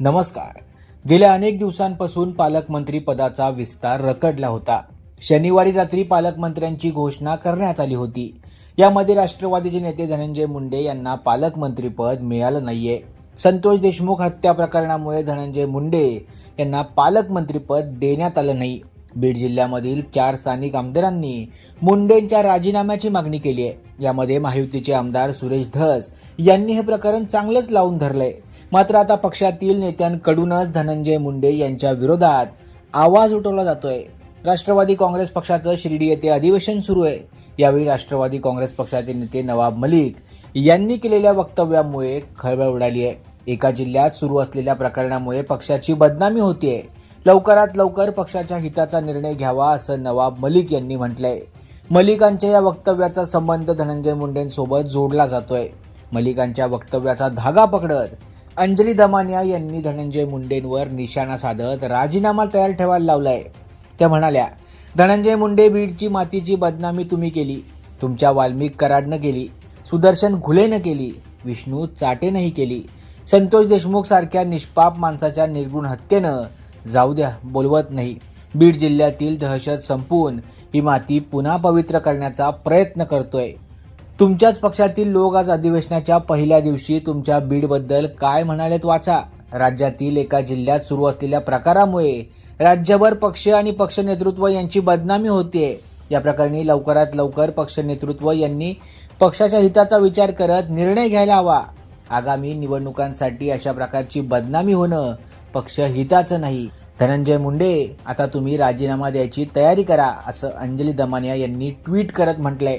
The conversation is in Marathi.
नमस्कार. गेल्या अनेक दिवसांपासून पालकमंत्री पदाचा विस्तार रखडला होता. शनिवारी रात्री पालकमंत्र्यांची घोषणा करण्यात आली होती. यामध्ये राष्ट्रवादीचे नेते धनंजय मुंडे यांना पालकमंत्रीपद मिळालं नाहीये. संतोष देशमुख हत्या प्रकरणामुळे धनंजय मुंडे यांना पालकमंत्रीपद देण्यात आलं नाही. बीड जिल्ह्यामधील चार स्थानिक आमदारांनी मुंडेंच्या राजीनाम्याची मागणी केली आहे यामध्ये महायुतीचे आमदार सुरेश धस यांनी हे प्रकरण चांगलंच लावून धरलंय. मात्र आता पक्षातील नेत्यांकडूनच धनंजय मुंडे यांच्या विरोधात आवाज उठवला जातोय. राष्ट्रवादी काँग्रेस पक्षाचं शिर्डी येथे अधिवेशन सुरू आहे. यावेळी राष्ट्रवादी काँग्रेस पक्षाचे नेते नवाब मलिक यांनी केलेल्या वक्तव्यामुळे खळबळ उडाली आहे. एका जिल्ह्यात सुरू असलेल्या प्रकरणामुळे पक्षाची बदनामी होतीये. लवकरात लवकर पक्षाच्या हिताचा निर्णय घ्यावा असं नवाब मलिक यांनी म्हटलंय. मलिकांच्या या वक्तव्याचा संबंध धनंजय मुंडेंसोबत जोडला जातोय. मलिकांच्या वक्तव्याचा धागा पकडत अंजली दमानिया यांनी धनंजय मुंडेंवर निशाणा साधत राजीनामा तयार ठेवायला लावलाय. त्या म्हणाल्या धनंजय मुंडे बीडची मातीची बदनामी तुम्ही केली. तुमच्या वाल्मिक कराडनं केली. सुदर्शन घुलेनं केली. विष्णू चाटेनंही केली. संतोष देशमुख सारख्या निष्पाप माणसाच्या निर्गुण हत्येनं जाऊ द्या बोलवत नाही. बीड जिल्ह्यातील दहशत संपवून ही माती पुन्हा पवित्र करण्याचा प्रयत्न करतोय. तुमच्याच पक्षातील लोक आज अधिवेशनाच्या पहिल्या दिवशी तुमच्या बीडबद्दल काय म्हणालेत वाचा. राज्यातील एका जिल्ह्यात सुरू असलेल्या प्रकारामुळे राज्यभर पक्ष आणि पक्ष नेतृत्व यांची बदनामी होतीये. या प्रकरणी लवकरात लवकर पक्ष नेतृत्व यांनी पक्षाच्या हिताचा विचार करत निर्णय घ्यायला हवा. आगामी निवडणुकांसाठी अशा प्रकारची बदनामी होणं पक्ष हिताचं नाही. धनंजय मुंडे आता तुम्ही राजीनामा द्यायची तयारी करा असं अंजली दमानिया यांनी ट्विट करत म्हटलंय.